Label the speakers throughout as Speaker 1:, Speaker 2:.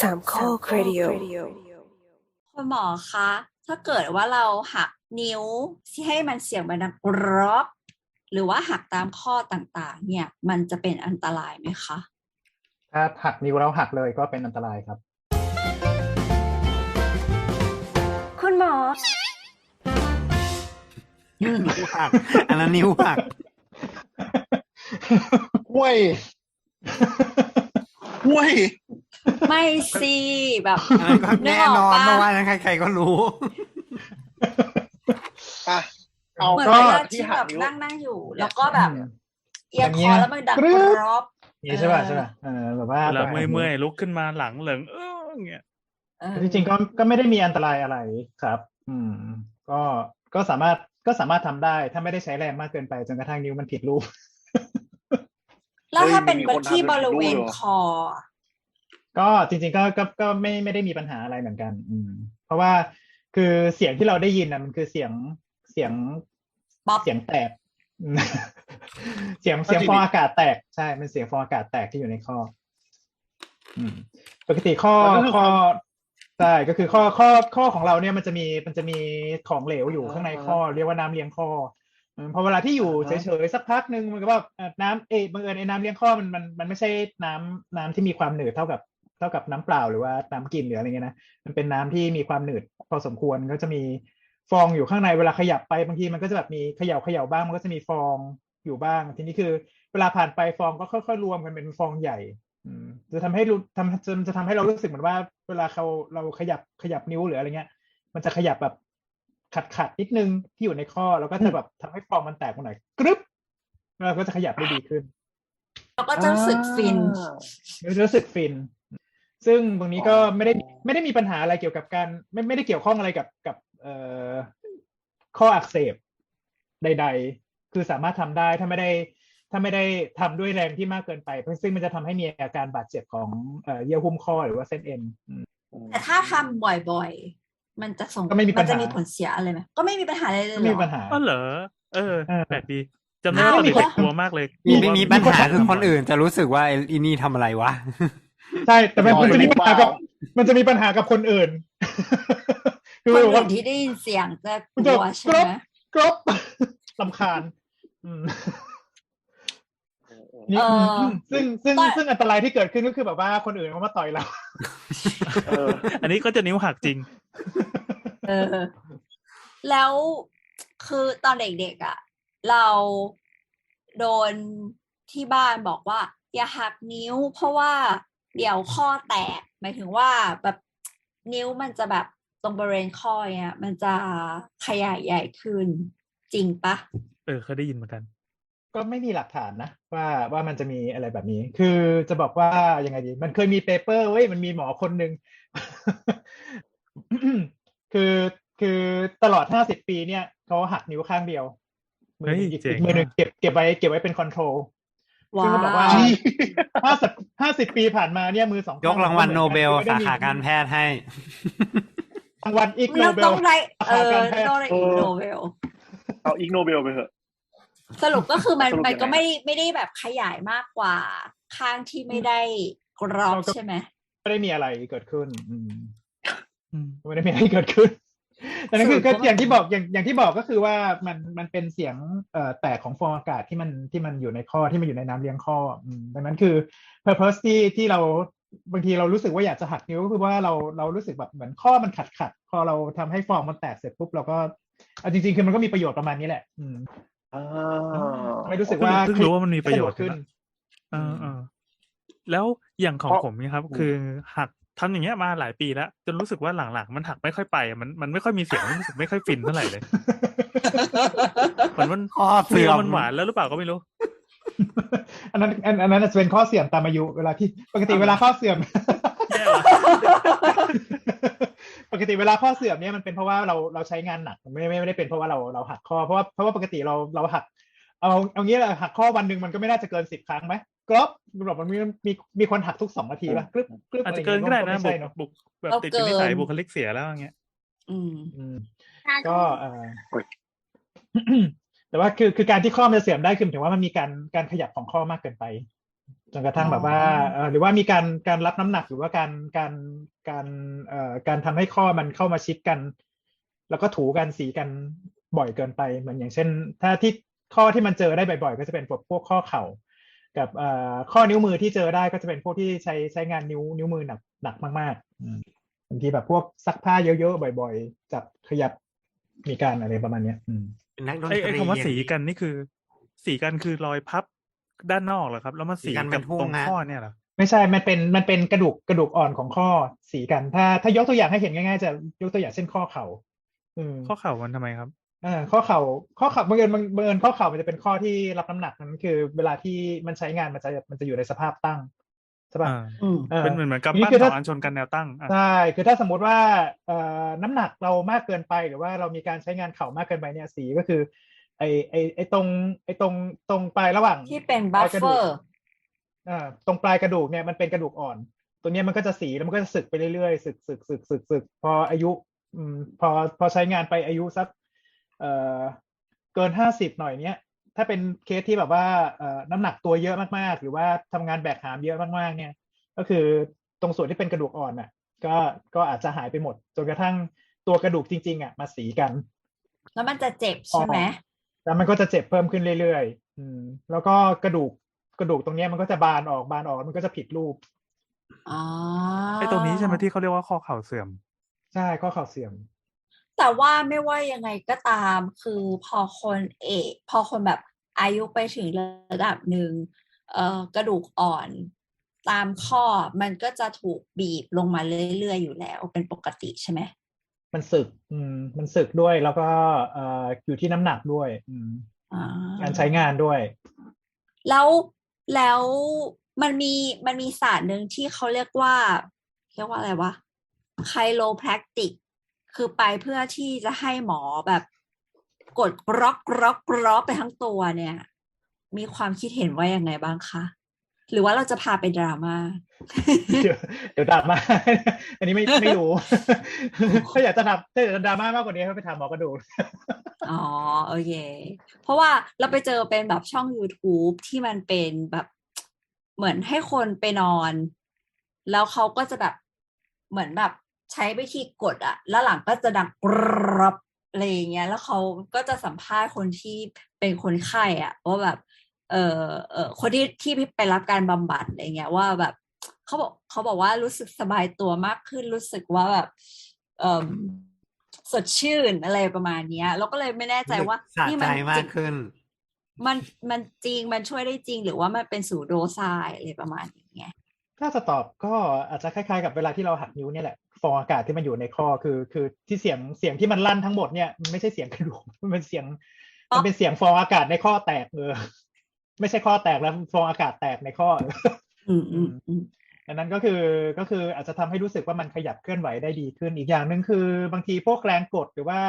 Speaker 1: สามข้อครดิโอ
Speaker 2: คุณหมอคะ ถ้าเกิดว่าเราหักนิ้วที่ให้มันเสียงมันดังกรอบหรือว่าหักตามข้อต่างๆ เนี่ย มันจะเป็นอันตรายไหมคะ
Speaker 3: ถ้าหักนิ้วแล้วหักเลยก็เป็นอันตรายครับ
Speaker 1: คุณหมอ
Speaker 4: นิ้วหัก อันนั้นนิ้วหัก
Speaker 5: ห้วยห้วย
Speaker 2: ไม่สิแบบ
Speaker 4: อันนั้นก็
Speaker 2: นึก
Speaker 4: แน่
Speaker 2: ออก
Speaker 4: นอน
Speaker 2: ปะ
Speaker 4: เพราะว่านั้นใครๆก็รู้
Speaker 5: อะเอา
Speaker 2: เหมือน
Speaker 5: ก็
Speaker 2: เวลา
Speaker 5: ที่
Speaker 2: ที่
Speaker 5: หั
Speaker 2: แบ
Speaker 5: ก
Speaker 2: บ
Speaker 5: นิ้ว
Speaker 2: นั่งนั่งอยู่ แล้วก็แบบ
Speaker 3: อืม
Speaker 2: เอียง
Speaker 3: อย่าง
Speaker 2: ค
Speaker 3: เงี้
Speaker 2: อยแล้วมันดัง
Speaker 3: กรึ๊
Speaker 2: ก
Speaker 3: บ
Speaker 2: รอบ
Speaker 3: นี่ใช่ป่ะใช่ป่ะเออแบบว่า
Speaker 6: เวลาเมื่อยเมื่อยๆลุกขึ้นมาหลังเหลิงเอออย่างเงี้ย
Speaker 2: เออ
Speaker 3: จริงๆก็ก็ไม่ได้มีอันตรายอะไรครับ อืม ก็ก็สามารถก็สามารถทำได้ ถ้าไม่ได้ใช้แรงมากเกินไปจนกระทั่งนิ้วมันผิดรูป
Speaker 2: แล้วถ้าเป็น
Speaker 5: เฮ้ยมีคนทำ
Speaker 2: ที่บริเวณ
Speaker 5: แบบนี้ด้วยเหรอ
Speaker 2: คอ
Speaker 3: ก็จริง ๆ ก็ก็ก็ไม่ไม่ได้มีปัญหาอะไรเหมือนกัน อืม เพราะว่าคือเสียงที่เราได้ยินนะมันคือเสียงเสียง
Speaker 2: ป๊อป
Speaker 3: เสียงแตกอืมเสียงเสียงฟองอากาศแตกใช่เป็นเสียงฟองอากาศแตกที่อยู่ในข้ออืมปกติข้อ
Speaker 5: มันก็คือ
Speaker 3: ข้อ
Speaker 5: ความ
Speaker 3: ใช่ก็คือข้อข้อข้อของเราเนี่ยมันจะมีมันจะมีของเหลวอยู่
Speaker 5: อ่า
Speaker 3: ข้างในข้อ เรียกว่าน้ำเลี้ยงข้ออืมพอเวลาที่อยู่
Speaker 5: อ่า
Speaker 3: เฉ
Speaker 5: ฮะ
Speaker 3: ยๆสักพักหนึ่งมันก็ว่าเอ่อน้ำเอยบังเอิญไอ้น้ำเลี้ยงข้อมันมันมันไม่ใช่น้ำน้ำที่มีความหนืดเท่ากับ เท่ากับน้ำเปล่าหรือว่าน้ำกินหรืออะไรเงี้ยนะมันเป็นน้ำที่มีความหนืดพอสมควรก็จะมีฟองอยู่ข้างในเวลาขยับไปบางทีมันก็จะแบบมีเขย่าเขย่าบ้างมันก็จะมีฟองอยู่บ้าง ทีนี้คือ เวลาผ่านไปฟองก็ค่อยๆรวมกันเป็นฟองใหญ่อืมจะทำให้รู้ทำจะจะทำให้เรารู้สึกเหมือนว่า เวลาเขาเราขยับขยับนิ้วหรืออะไรเงี้ย มันจะขยับแบบขัดขัดๆนิดนึงที่อยู่ในข้อแล้วก็จะแบบทำให้ฟองมันแตกมาหน่อยกรึบแล้วเราก็จะขยับได้ดีขึ้น
Speaker 2: แล้วก็จะรู้สึกฟิน
Speaker 3: แล้วจะรู้สึกฟิน ซึ่งตรงนี้ก็
Speaker 5: อ๋อ
Speaker 3: ไม่ได้ไม่ได้มีปัญหาอะไรเกี่ยวกับการ ไม่ไม่ได้เกี่ยวข้องอะไรกับกับเอ่อข้ออักเสบใด ๆ คือสามารถทำได้ถ้าไม่ได้ ถ้าไม่ได้ทำด้วยแรงที่มากเกินไป ซึ่งมันจะทำให้มีอาการบาดเจ็บของเอ่อเยื่อหุ้มข้อหรือว่าเส้นเอ็นอืม
Speaker 2: แต่ถ้าทำบ่อยๆ มันจะส่ง
Speaker 3: ก็ไม่มีปัญหา
Speaker 2: จะมีผลเสียอะไรไหมก็ไม่มีปัญหาอะไรเลย
Speaker 3: ไม่
Speaker 2: เหร
Speaker 3: มี
Speaker 2: อ
Speaker 3: ปัญหา
Speaker 6: อ๋อเหรอเออ
Speaker 3: เออ
Speaker 6: แปลกดีจำได้ว่าตอน
Speaker 3: มี
Speaker 6: เด็ก
Speaker 3: คน
Speaker 6: ๆกลัวมากเลย
Speaker 4: มี
Speaker 6: กลัว
Speaker 4: มี
Speaker 6: ว่า
Speaker 4: ปัญหาคือคนอื่นจะรู้สึกว่าไอ้อีนี่ทำอะไรวะ
Speaker 3: ใช่แต่มัน
Speaker 5: นอน
Speaker 3: มันจะมี
Speaker 5: อยู่
Speaker 3: ปัญหากับ
Speaker 5: เปล่
Speaker 3: มันจะมีปัญหากับคนอื่น คือ
Speaker 2: คน
Speaker 3: แบบ
Speaker 2: อื่
Speaker 3: ว่าน
Speaker 2: ที่ได้ยินเสียงจะก
Speaker 3: มันจะ
Speaker 2: ลัวใช่ไหม
Speaker 3: กรบลำคาญอืมนี่
Speaker 2: เออ
Speaker 3: มซึ่งซึ่ง
Speaker 2: ตอน
Speaker 3: ซึ่งอันตรายที่เกิดขึ้นก็คือแบบว่าคนอื่นเขามาต่อยเรา
Speaker 5: เออ
Speaker 6: อันนี้ก็จะนิ้วหักจริง
Speaker 2: เออ แล้วคือตอนเด็กๆอะ เราโดนที่บ้านบอกว่า อย่าหักนิ้ว เพราะว่า เดี๋ยวข้อแตกหมายถึงว่าแบบนิ้วมันจะแบบตรงบริเวณข้อเนี่ยมันจะขยายใหญ่ขึ้นจริงปะ
Speaker 6: เออเคยได้ยินเหมือนกัน
Speaker 3: ก็ไม่มีหลักฐานนะว่าว่ามันจะมีอะไรแบบนี้ คือจะบอกว่ายังไงดี มันเคยมีเปเปอร์เว้ยมันมีหมอคนหนึ่งคือคือตลอดห้าสิบปีเนี่ยเขาหักนิ้วข้างเดียวมือหนึ่ง
Speaker 6: เฮ้ย
Speaker 3: อีก
Speaker 6: เจ๋ง
Speaker 3: มือหนึ่ง
Speaker 6: อะ
Speaker 3: เก็บเก็บไว้เก็บไว้เป็นคอนโทรล
Speaker 2: ว้า
Speaker 3: ซึ่งเขาบอกว่า
Speaker 2: ว
Speaker 3: ห้าสิบห้าสิบปีผ่านมาเนี่ยมือสอง
Speaker 4: ยกรางวัลโนเบล
Speaker 3: ไม่ได้
Speaker 4: สา
Speaker 3: มี
Speaker 4: ขาการแพทย์ให้
Speaker 3: รางวัลอีกโน
Speaker 2: ต้อง
Speaker 3: เบ
Speaker 2: ต้
Speaker 3: ล
Speaker 2: องได้เออ
Speaker 3: สาขาการแพทย์
Speaker 2: ต้องได้อีกโนเวล
Speaker 5: เอาอีกโนเบลไปเถอะ
Speaker 2: สรุปก็คือมัน
Speaker 5: สรุป
Speaker 2: มันก็
Speaker 5: ยังไง
Speaker 2: ไม่ไม่ได้แบบขยายมากกว่า ข้างที่ไม่ได้กรอบ
Speaker 3: เราก็
Speaker 2: ใช่ไหม
Speaker 3: ไม่ได้มีอะไรเกิดขึ้นอืม
Speaker 6: อืม
Speaker 3: ไม่ได้มีอะไรเกิดขึ้น แต่นั่นคือ
Speaker 2: สรุป
Speaker 3: ก็
Speaker 2: ว่า
Speaker 3: อย่างที่บอกอย่างอย่างที่บอกก็คือว่ามันมันเป็นเสียงเอ่อแตกของฟองอากาศที่มันที่มันอยู่ในข้อที่มันอยู่ในน้ำเลี้ยงข้ออืมดังนั้นคือ purpose ที่ที่เราบางทีเรารู้สึกว่าอยากจะหักนิ้วก็คือว่าเราเรารู้สึกแบบเหมือนข้อมันขัดขัดพอเราทำให้ฟองมันแตกเสร็จปุ๊บเราก็เอาจริง ๆ คือมันก็มีประโยชน์ประมาณนี้แหละ อืม
Speaker 5: อ่า
Speaker 3: ไม่รู้สึกว่า
Speaker 6: เพิ่งรู้ว่ามันมีประโยชน์
Speaker 3: ขึ้น
Speaker 6: เออเออแล้วอย่างของ
Speaker 5: เพราะ
Speaker 6: ผมเนี่ยครับ คือหัก ทำอย่างเงี้ยมาหลายปีแล้ว จนรู้สึกว่าหลังๆ มันหักไม่ค่อยไปอะมันมันไม่ค่อยมีเสียงรู้สึกไม่ค่อยฟินเท่าไหร่เลยเหมือนมัน
Speaker 4: ข้อเสื่อม
Speaker 6: มันหวานแล้วหรือเปล่าก็ไม่รู้
Speaker 3: อันนั้นอันอันนั้นจะเป็นข้อเสื่อมตามอายุเวลาที่ปกติเวลาข้อเสื่อม
Speaker 6: แย่ว่ะ
Speaker 3: ปกติเวลาข้อเสื่อมเนี่ยมันเป็นเพราะว่าเราเราใช้งานหนักไม่ไม่ไม่ได้เป็นเพราะว่าเราเราหักข้อเพราะว่าเพราะว่าปกติเราเราหัก เอาเอางี้แหละหักข้อวันหนึ่งมันก็ไม่น่าจะเกินสิบครั้งไหม กรอบบอกมันมีมีมีคนหักทุกสองนาทีป่ะกรึบกรึบ
Speaker 6: อาจ
Speaker 3: ไร
Speaker 6: จะ
Speaker 3: ย่ง
Speaker 6: เกิน
Speaker 3: งี้
Speaker 6: ก็ได้
Speaker 3: ก็
Speaker 6: นะ
Speaker 3: ไม่
Speaker 6: บุ
Speaker 3: ใช่
Speaker 6: ก
Speaker 3: เนอะ
Speaker 6: บุกแบบ
Speaker 2: เอา
Speaker 6: ติดอยู่นิสัย
Speaker 2: เกิน
Speaker 6: บุคลิกเสียแล้วอย่างเงี้ย
Speaker 2: อืม
Speaker 3: อืมก็เออแต่ว่าคือคือการที่ข้อมันจะเสื่อมได้คือหมายถึงว่ามันมีการการขยับของข้อมากเกินไปจนกระทั่ง
Speaker 2: อ๋อ
Speaker 3: แบบว่าเออหรือว่ามีการการรับน้ำหนักหรือว่าการการการเอ่อการทำให้ข้อมันเข้ามาชิดกัน แล้วก็ถูกันสีกันบ่อยเกินไปเหมือนอย่างเช่น ถ้าที่ข้อที่มันเจอได้บ่อยๆ ก็จะเป็นพวกพวกข้อเข่า กับเอ่อข้อนิ้วมือที่เจอได้ก็จะเป็นพวกที่ใช้ใช้งานนิ้วนิ้วมือหนักหนักมากๆอืมบางทีแบบพวกซักผ้าเยอะๆบ่อย ๆ จับขยับมีการอะไรประมาณเนี้ยอืม
Speaker 4: เป็นนักดน
Speaker 6: ไอ้
Speaker 4: ต
Speaker 6: ไอ้
Speaker 4: รี
Speaker 6: คำว่า
Speaker 4: อย่ง
Speaker 6: สีกันนี่คือ สีกันคือรอยพับด้านนอกเหรอครับ แล้วมา
Speaker 4: สี
Speaker 6: สี
Speaker 4: กันเป็
Speaker 6: กับ
Speaker 4: นทุ่ง
Speaker 6: ตรง
Speaker 4: ฮะ
Speaker 6: ข้อเนี่ยเหรอ
Speaker 3: ไม่ใช่ มันเป็น มันเป็นกระดูก กระดูกอ่อนของข้อสีกัน ถ้า ถ้ายกตัวอย่างให้เห็นง่ายๆ จะยกตัวอย่างเช่นข้อเข่าอืม
Speaker 6: ข้อเข่ามันทำไมครับ
Speaker 3: อ่าข้อเข่าข้อเข่าบังเอิญบังบังเอิญข้อเข่ามันจะเป็นข้อที่รับน้ำหนักนั้นคือ เวลาที่มันใช้งานมันจะมันจะอยู่ในสภาพตั้งใช่ป่ะ
Speaker 6: อ่า
Speaker 2: อืม
Speaker 3: เออ
Speaker 6: เป็นเหมือนเหมือนกับ
Speaker 3: ทีนี้
Speaker 6: ปั้น
Speaker 3: คือ
Speaker 6: สอ
Speaker 3: ถ้า
Speaker 6: งอันชนกันแนวตั้งอะ
Speaker 3: ใช่คือถ้าสมมุติว่าเอ่อน้ำหนักเรามากเกินไปหรือว่าเรามีการใช้งานเข่ามากเกินไปเนี่ยสีก็คือ ไอไอไอตรง ไอตรงตรงปลายระหว่าง
Speaker 2: ที่เป็น
Speaker 3: ป
Speaker 2: บั
Speaker 3: ลา
Speaker 2: ฟ
Speaker 3: ยกระ
Speaker 2: เฟ
Speaker 3: ดู
Speaker 2: อกร์
Speaker 3: อ่าตรงปลายกระดูกเนี่ยมันเป็นกระดูกอ่อน ตัวเนี้ยมันก็จะสีแล้วมันก็จะสึกไปเรื่อยๆสึกสึกสึกสึกสึกพออายุ อืมพอพอใช้งานไปอายุสัก เอ่อเกินห้าสิบหน่อยเนี้ย ถ้าเป็นเคสที่แบบว่าเอ่อน้ำหนักตัวเยอะมากๆ หรือว่าทำงานแบกหามเยอะมากๆ เนี่ย ก็คือตรงส่วนที่เป็นกระดูกอ่อนน่ะ ก็ก็อาจจะหายไปหมดจนกระทั่งตัวกระดูกจริง ๆ อะ มาสีกัน
Speaker 2: แล้วมันจะเจ็บใช่ไหม
Speaker 3: แล้วมันก็จะเจ็บเพิ่มขึ้นเรื่อยๆอืม แล้วก็กระดูกกระดูกตรงเนี้ยมันก็จะบานออกบานออกมันก็จะผิดรูป
Speaker 2: อ๋อ
Speaker 6: ไอ้ตรงนี้ใช่ไหมที่เขาเรียกว่าข้อเข่าเสื่อม
Speaker 3: ใช่ข้อเข่าเสื่อม
Speaker 2: แต่ว่าไม่ว่ายังไงก็ตามคือพอคนเอกพอคนแบบอายุไปถึงระดับหนึ่งเอ่อกระดูกอ่อนตามข้อมันก็จะถูกบีบลงมาเรื่อยๆอยู่แล้ว เป็นปกติใช่ไหม
Speaker 3: มันสึก อืม มันสึกด้วยแล้วก็เอ่ออยู่ที่น้ำหนักด้วย อืม
Speaker 2: อ่า
Speaker 3: การใช้งานด้วย
Speaker 2: แล้วแล้วมันมีมันมีศาสตร์หนึ่งที่เขาเรียกว่าเรียกว่าอะไรวะไคโลแพคติก คือไปเพื่อที่จะให้หมอแบบกดกร็อกกร็อกกร็อกไปทั้งตัวเนี่ย มีความคิดเห็นว่ายังไงบ้างคะหรือว่าเราจะพาไปดราม่า
Speaker 3: เดี๋ยวเดี๋ยวดราม่าอันนี้ไม่ไม่รู้ถ้าอยากจะทำถ้าอยากจะดราม่ามากกว่านี้ให้ไปถามหมอกระดูก
Speaker 2: อ๋อโอเค เพราะว่าเราไปเจอเป็นแบบช่อง YouTube ที่มันเป็นแบบเหมือนให้คนไปนอน แล้วเขาก็จะแบบเหมือนแบบ ใช้วิธีกดอะแล้วหลังก็จะดังกรอบอะไรอย่างเงี้ย แล้วเขาก็จะสัมภาษณ์คนที่เป็นคนไข้อะว่าแบบ เออเออคนที่ที่ไปรับการบำบัดอะไรเงี้ยว่าแบบเขาบอกเขาบอกว่ารู้สึกสบายตัวมากขึ้นรู้สึกว่าแบบ เออสดชื่นอะไรประมาณเนี้ยเราก็เลยไม่แน่ใจว่า
Speaker 4: สะ
Speaker 2: นี่
Speaker 4: ใจ
Speaker 2: มัน
Speaker 4: มา
Speaker 2: จริ
Speaker 4: ก
Speaker 2: ง
Speaker 4: ขึ้น
Speaker 2: มันมันจริงมันช่วยได้จริงหรือว่ามันเป็นสูโดไซด์อะไรประมาณนี้ไง
Speaker 3: ถ้าจะตอบก็อาจจะคล้ายๆกับเวลาที่เราหักนิ้วเนี่ยแหละฟองอากาศที่มันอยู่ในคอคือ คือที่เสียงเสียงที่มันลั่นทั้งหมดเนี่ยมันไม่ใช่เสียงกระดูกมันเป็นเสียง
Speaker 2: อ๋อ
Speaker 3: มันเป็นเสียงฟองอากาศในข้อแตกเออไม่ใช่ข้อแตกแล้วฟองอากาศแตกในข้อ
Speaker 2: อืมอืมอืม
Speaker 3: ดังนั้นก็คือก็คืออาจจะทำให้รู้สึกว่ามันขยับเคลื่อนไหวได้ดีขึ้นอีกอย่างหนึ่งคือ บางทีพวกแรงกดหรือว่า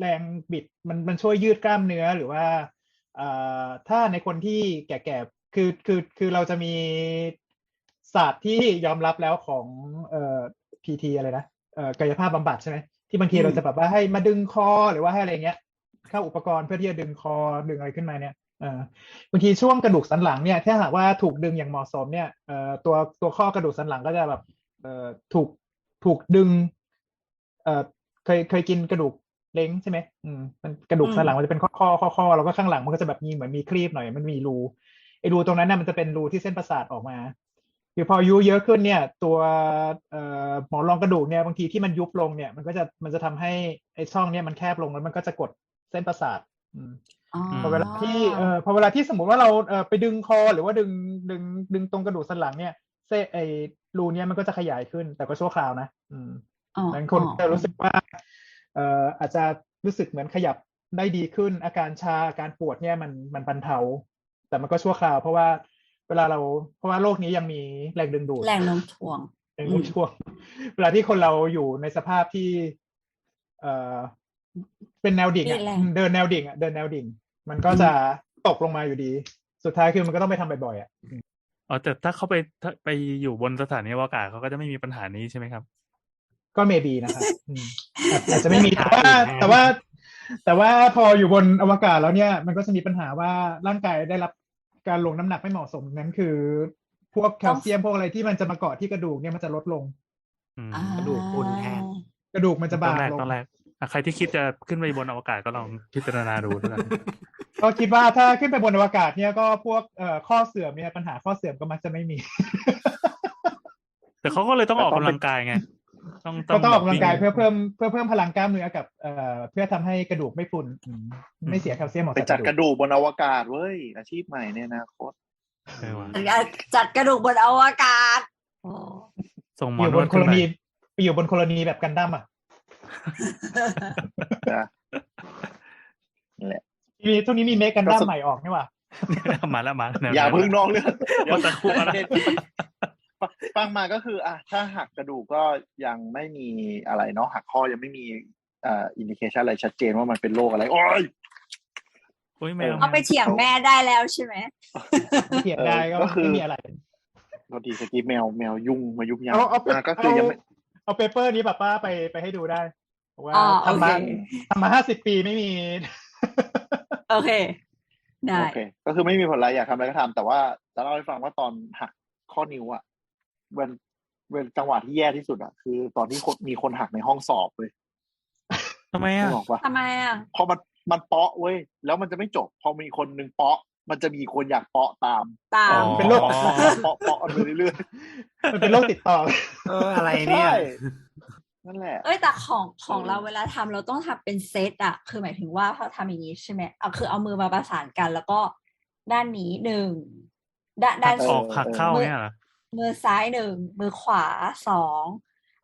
Speaker 3: แรงบิดมันมันช่วยยืดกล้ามเนื้อหรือว่าเอ่อถ้าในคนที่แก่ๆคือคือคือเราจะมี ศาสตร์ที่ยอมรับแล้วของเอ่อ PT อะไรนะเอ่อกายภาพบำบัดใช่ไหมที่บางทีเราจะแบบว่าให้มาดึงคอหรือว่าให้อะไรเงี้ยเข้าอุปกรณ์เพื่อที่จะดึงคอดึงอะไรขึ้นมาเนี่ยเอ่อบางทีช่วงกระดูกสันหลังเนี่ยถ้าหากว่าถูกดึงอย่างเหมาะสมเนี่ยเอ่อตัวตัวข้อกระดูกสันหลังก็จะแบบเอ่อถูกถูกดึงเอ่อเคยเคยกินกระดูกเล้งใช่ไหมอืมมันกระดูกสันหลังมันจะเป็นข้อข้อข้อข้อแล้วก็ข้างหลังมันก็จะแบบมีเหมือนมีครีบหน่อยมันมีรูไอ้รูตรงนั้นน่ะมันจะเป็นรูที่เส้นประสาทออกมา คือพออายุเยอะขึ้นเนี่ย ตัวเอ่อหมอนรองกระดูกเนี่ยบางทีที่มันยุบลงเนี่ย มันก็จะมันจะทำให้ไอ้ช่องเนี่ยมันแคบลงแล้วมันก็จะกดเส้นประสาทอืม
Speaker 2: อ๋อ
Speaker 3: พอเวลาที่เอ่อพอเวลาที่สมมติว่าเราเอ่อไปดึงคอหรือว่าดึงดึงดึงตรงกระดูกสันหลังเนี่ยเส้นไอ้รูเนี่ยมันก็จะขยายขึ้น แต่ก็ชั่วคราวนะ อืม
Speaker 2: อ๋อ
Speaker 3: บางคนจะรู้สึกว่าเอ่ออาจจะรู้สึกเหมือนขยับได้ดีขึ้น อาการชาอาการปวดเนี่ยมันมันบรรเทา แต่มันก็ชั่วคราวเพราะว่า เวลาเราเพราะว่าโลกนี้ยังมีแรงดึงดูด
Speaker 2: แรงโน้มถ่วง
Speaker 3: ในทุกช่วง เวลาที่คนเราอยู่ในสภาพที่ เอ่อเป็นแนวดิ่งอะ
Speaker 2: มีแรง
Speaker 3: เดินแนวดิ่งอะเดินแนวดิ่ง มันก็จะตกลงมาอยู่ดี สุดท้ายคือมันก็ต้องไปทำบ่อยๆอะ
Speaker 6: อ๋อแต่ถ้าเขาไปถ้าไปอยู่บนสถานีอวกาศเขาก็จะไม่มีปัญหานี้ใช่ไหมครับ
Speaker 3: ก็เมบีนะครับอืมอาจอาจจะไม่มีแต่ว่า แต่ว่า แต่ว่าพออยู่บนอวกาศแล้วเนี่ย มันก็จะมีปัญหาว่าร่างกายได้รับ การลงน้ำหนักไม่เหมาะสมนั้นคือ พวกแคลเซียมพวกอะไรที่มันจะมาเกาะที่กระดูกเนี่ยมันจะลดลง
Speaker 6: อืม
Speaker 2: อ่าก
Speaker 4: ระดูกพรุนแทน
Speaker 3: กระดูกมันจะ
Speaker 6: ต
Speaker 3: บา
Speaker 6: อน
Speaker 3: ง
Speaker 6: แรก
Speaker 3: ลง
Speaker 6: ตอนแรกอะใครที่คิดจะขึ้นไปบนอวกาศก็ลองพิจารณาดูด้วยกัน
Speaker 3: ก็คิดว่าถ้าขึ้นไปบนอวกาศเนี่ยก็พวกเอ่อข้อเสื่อมเนี่ยปัญหาข้อเสื่อมก็มักจะไม่มี
Speaker 6: แต่เขาก็เลยต้องออกกำลังกายไง ต้อง
Speaker 3: ก็ต้องออกกำลังกาย
Speaker 6: วิ่
Speaker 3: เพื่อเพิ่มเพื่อเพิ่มพลังกล้ามเนื้อกับเอ่อเพื่อทำให้กระดูกไม่พรุนอืมไม่เสียแคลเซียมออก
Speaker 5: ไป
Speaker 3: จาก
Speaker 5: จัด
Speaker 3: ก
Speaker 5: ก
Speaker 3: ระ
Speaker 5: ระ
Speaker 3: ดูก
Speaker 5: ดูกบนอวกาศเว้ยอาชีพใหม่ในอนาคต
Speaker 6: เออว่ะ
Speaker 2: จัดกระดูกบนอวกาศโอ้
Speaker 6: ส่งหม
Speaker 3: อ
Speaker 6: อยู่น
Speaker 3: บ
Speaker 6: วด
Speaker 3: นโค
Speaker 6: ขึ้
Speaker 3: โล
Speaker 6: นไป
Speaker 3: นีไปอยู่บนโคโลนีแบบกันดั้มอะ
Speaker 5: นะนั่นแหละ
Speaker 3: มีช่วงนี้มีเมคกันดั้ม
Speaker 5: ก็ส
Speaker 3: ใหม่ออกนี่หว่า
Speaker 6: มาแล้วมาแล้ว
Speaker 5: อย่าเพึ่งนอกเรื่อง
Speaker 6: ว่าแต่คู่อะไร
Speaker 5: ฟังมาก็คือ อะถ้าหักกระดูกก็ยังไม่มีอะไรเนาะหักข้อยังไม่มีอ่าอินดิเคชันอะไรชัดเจนว่ามันเป็นโรคอะไรโอ้ย
Speaker 6: โอ้ยแมว
Speaker 2: เอาไปเถียงแม่ได้แล้วใช่ไหม
Speaker 3: เถียงได้ก็
Speaker 5: เออก็คือ
Speaker 3: ไม่มีอะไร
Speaker 5: พอดีสกี้แมวแมวยุ่งมายุบยั
Speaker 3: เอาเอา
Speaker 5: อะก็คือยังไม่
Speaker 3: เอาเปเปอร์นี้แบบว่าไปไปให้ดูได้บอกว่า
Speaker 2: อ๋อโอ
Speaker 3: ทำ
Speaker 2: เค
Speaker 3: มาทำมาห้าสิบปีไม่มี
Speaker 2: โอเค ได้
Speaker 5: โอเคก็คือไม่มีผลอะไรอยากทำอะไรก็ทำแต่ว่าจะเล่าให้ฟังว่าตอนหักข้อนิ้วอะ เวนเวนจังหวะที่แย่ที่สุดอะคือ ตอนที่คนมีคนหักในห้องสอบเลย
Speaker 6: ทำไมอะ
Speaker 5: บอกว่า
Speaker 2: ทำไมอะ
Speaker 5: พอมันมันเปาะเว้ยแล้วมันจะไม่จบ พอมีคนหนึ่งเปาะ มันจะมีคนอยากเปาะตาม
Speaker 2: ตาม
Speaker 6: อ๋อ
Speaker 3: เป็นโรค
Speaker 5: เปาะเปาะเปาะไปเรื่อย
Speaker 3: มันเป็นโรคติดต่อ
Speaker 4: เอออะไร
Speaker 5: ๆ
Speaker 4: เนี่ย
Speaker 5: ใช่นั่นแหละ
Speaker 2: เอ้ยแต่ของของ
Speaker 5: เออ
Speaker 2: เราเวลาทำเราต้องทำเป็นเซตอะคือหมายถึงว่าพอทำอย่างนี้ใช่ไหมเอาคือเอามือมาประสานกันแล้วก็ด้านนี้หนึ่งด้านด้าน
Speaker 6: ออกหักเข้าเนี่ยเหรอ
Speaker 2: มือซ้ายหนึ่งมือขวาสอง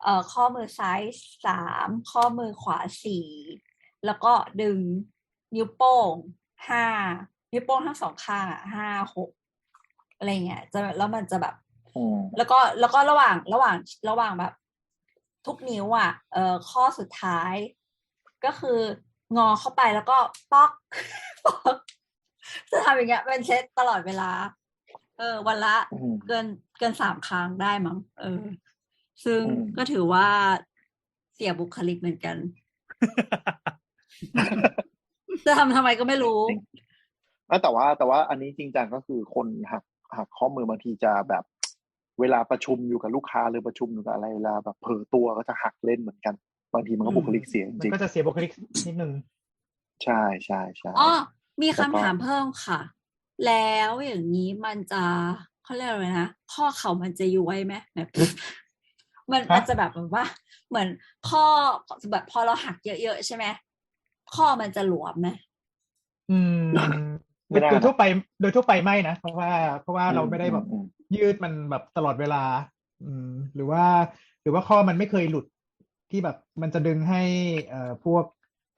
Speaker 2: เอ่อข้อมือซ้ายสามข้อมือขวาสี่แล้วก็ดึงนิ้วโป้งห้านิ้วโป้งทั้งสองข้างอะห้าหกอะไรเงี้ยจะแล้วมันจะแบบ
Speaker 5: อืม
Speaker 2: แล้วก็แล้วก็ระหว่างระหว่างระหว่างแบบ ทุกนิ้วอะ เอ่อข้อสุดท้าย ก็คืองอเข้าไปแล้วก็ป๊อกป๊อกจะทำอย่างเงี้ยเป็นเซตตลอดเวลา เออ วันละ
Speaker 5: อืม
Speaker 2: เกินเกินสามครั้งได้มั้งเออ ซึ่ง
Speaker 5: อืม
Speaker 2: ก็ถือว่าเสียบุคลิกเหมือนกันจะทำทำไมก็ไม่รู้
Speaker 5: แล้วแต่ว่าแต่ว่าอันนี้จริงจังก็คือคนหักหักข้อมือบางทีจะแบบเวลาประชุมอยู่กับลูกค้าหรือประชุมอยู่กับอะไรเวลาแบบเผลอตัวก็จะหักเล่นเหมือนกัน บางทีมันก็บุคลิกเสียจ
Speaker 3: มัน
Speaker 5: ริง
Speaker 3: ก็จะเสียบุคลิกนิดนึง
Speaker 5: ๆใช่ใช่ใช่
Speaker 2: อ๋อมี
Speaker 5: แล้ว
Speaker 2: คำ
Speaker 5: ก็
Speaker 2: ถามเพิ่มค่ะ แล้วอย่างนี้มันจะเขาเรียกอะไรนะข้อเข่ามันจะย้วยไหมแบบมัน
Speaker 3: ฮะ
Speaker 2: มันจะแบบเหมือนว่า เหมือนข้อแบบพอเราหักเยอะๆใช่ไหมข้อมันจะหลวมไหม
Speaker 3: อืม
Speaker 5: ไม่ได้
Speaker 3: โดย
Speaker 5: นะ
Speaker 3: ทั่วไปโดยทั่วไปไม่นะเพราะว่า เพราะว่าเราไม่ได้แบบ
Speaker 5: อืม
Speaker 3: ยืดมันแบบตลอดเวลา อืม หรือว่า หรือว่าข้อมันไม่เคยหลุดที่แบบมันจะดึงให้เอ่อพวก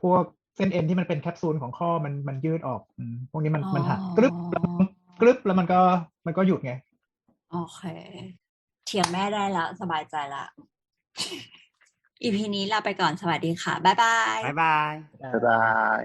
Speaker 3: พวก เส้นเอ็นที่มันเป็นแคปซูลของข้อมันมันยืดออกอืมพวกนี้มันมันหักกรึบแล้วกรึบแล้วมันก็มันก็หยุดไง
Speaker 2: โอเค เถียงแม่ได้แล้วสบายใจละอีพีนี้ลาไปก่อนสวัสดีค่ะ บ๊ายบาย
Speaker 4: บ๊ายบาย
Speaker 5: บ๊ายบาย